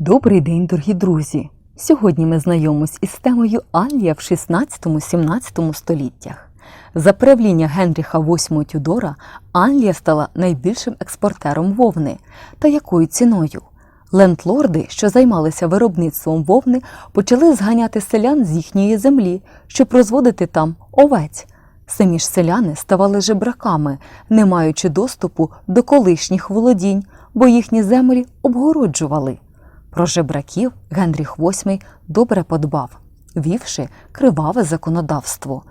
Добрий день, дорогі друзі! Сьогодні ми знайомимось із темою Англія в 16-17 століттях. За правління Генріха VIII Тюдора Англія стала найбільшим експортером вовни. Та якою ціною? Лендлорди, що займалися виробництвом вовни, почали зганяти селян з їхньої землі, щоб розводити там овець. Самі ж селяни ставали жебраками, не маючи доступу до колишніх володінь, бо їхні землі обгороджували. Про жебраків Генріх VIII добре подбав, вівши криваве законодавство.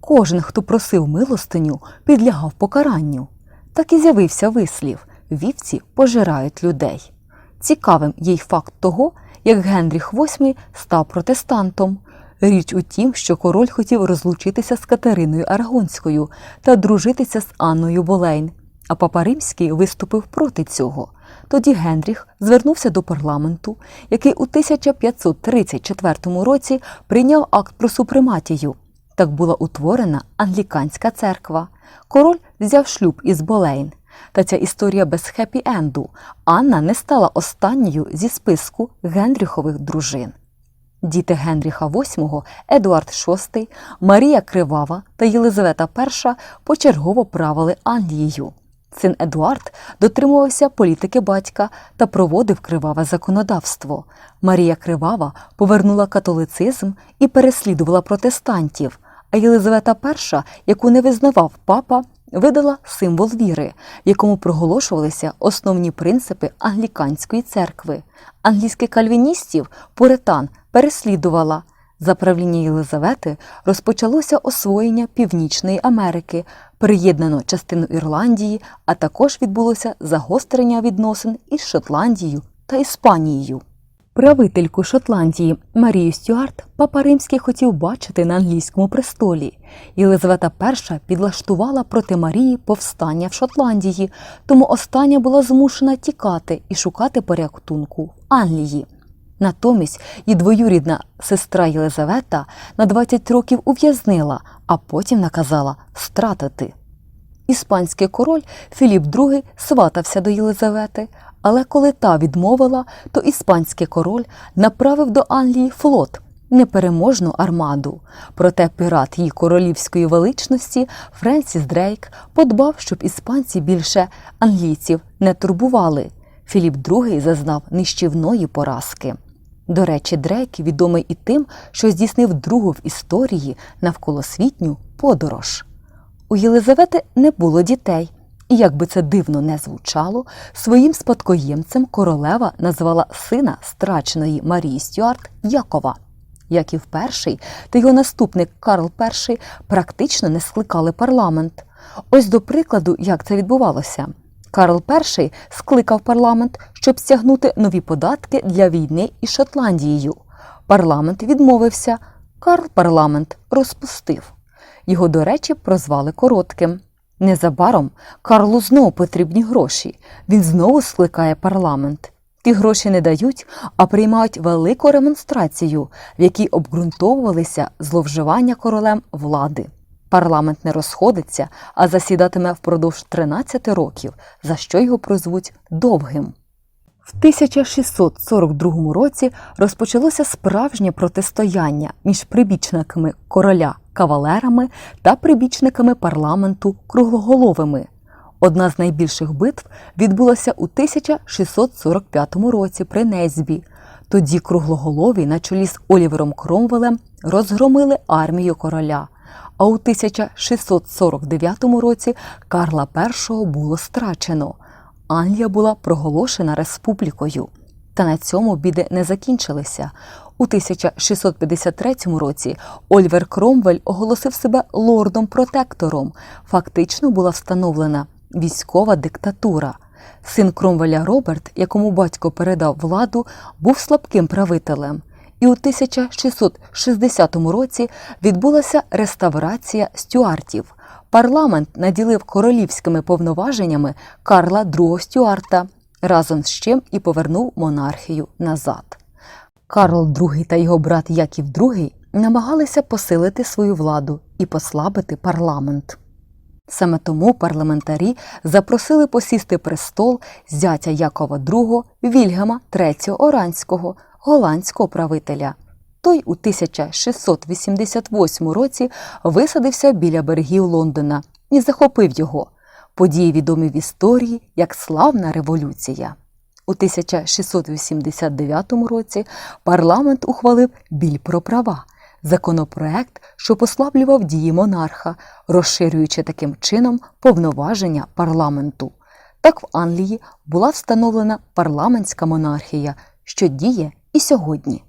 Кожен, хто просив милостиню, підлягав покаранню. Так і з'явився вислів вівці пожирають людей. Цікавим є й факт того, як Генріх VIII став протестантом. Річ у тім, що король хотів розлучитися з Катериною Арагонською та дружитися з Анною Болейн, а папа Римський виступив проти цього. Тоді Генріх звернувся до парламенту, який у 1534 році прийняв акт про супрематію. Так була утворена англіканська церква. Король взяв шлюб із Болейн. Та ця історія без хеппі-енду. Анна не стала останньою зі списку Генріхових дружин. Діти Генріха VIII, Едуард VI, Марія Кривава та Єлизавета І почергово правили Англією. Син Едуард дотримувався політики батька та проводив криваве законодавство. Марія Кривава повернула католицизм і переслідувала протестантів, а Єлизавета І, яку не визнавав папа, видала символ віри, в якому проголошувалися основні принципи англіканської церкви. Англійських кальвіністів Пуритан переслідувала. За правління Єлизавети розпочалося освоєння Північної Америки, приєднано частину Ірландії, а також відбулося загострення відносин із Шотландією та Іспанією. Правительку Шотландії Марію Стюарт папа Римський хотів бачити на англійському престолі. Єлизавета І підлаштувала проти Марії повстання в Шотландії, тому остання була змушена тікати і шукати порятунку в Англії. Натомість її двоюрідна сестра Єлизавета на 20 років ув'язнила, а потім наказала стратити. Іспанський король Філіп II сватався до Єлизавети, але коли та відмовила, то іспанський король направив до Англії флот, непереможну армаду. Проте пірат її королівської величності Френсіс Дрейк подбав, щоб іспанці більше англійців не турбували. Філіп II зазнав нищівної поразки. До речі, Дрейк відомий і тим, що здійснив другу в історії навколосвітню подорож. У Єлизавети не було дітей, і як би це дивно не звучало, своїм спадкоємцем королева назвала сина страченої Марії Стюарт Якова. Яків І та його наступник Карл І практично не скликали парламент. Ось до прикладу, як це відбувалося. Карл І скликав парламент, щоб стягнути нові податки для війни із Шотландією. Парламент відмовився, Карл парламент розпустив. Його, до речі, прозвали коротким. Незабаром Карлу знову потрібні гроші. Він знову скликає парламент. Ті гроші не дають, а приймають велику ремонстрацію, в якій обґрунтовувалися зловживання королем влади. Парламент не розходиться, а засідатиме впродовж 13 років, за що його прозвуть довгим. В 1642 році розпочалося справжнє протистояння між прибічниками короля кавалерами та прибічниками парламенту круглоголовими. Одна з найбільших битв відбулася у 1645 році при Незбі. Тоді круглоголові на чолі з Олівером Кромвелем розгромили армію короля. А у 1649 році Карла І було страчено. Англія була проголошена республікою. Та на цьому біди не закінчилися. У 1653 році Ольвер Кромвель оголосив себе лордом-протектором. Фактично була встановлена військова диктатура. Син Кромвеля Роберт, якому батько передав владу, був слабким правителем. І у 1660 році відбулася реставрація стюартів. Парламент наділив королівськими повноваженнями Карла II Стюарта, разом з чим і повернув монархію назад. Карл II та його брат Яків II намагалися посилити свою владу і послабити парламент. Саме тому парламентарі запросили посісти престол зятя Якова II Вільгема III Оранського, голландського правителя. Той у 1688 році висадився біля берегів Лондона і захопив його. Події відомі в історії як славна революція. У 1689 році парламент ухвалив біль про права, законопроект, що послаблював дії монарха, розширюючи таким чином повноваження парламенту. Так в Англії була встановлена парламентська монархія, що діє і сьогодні.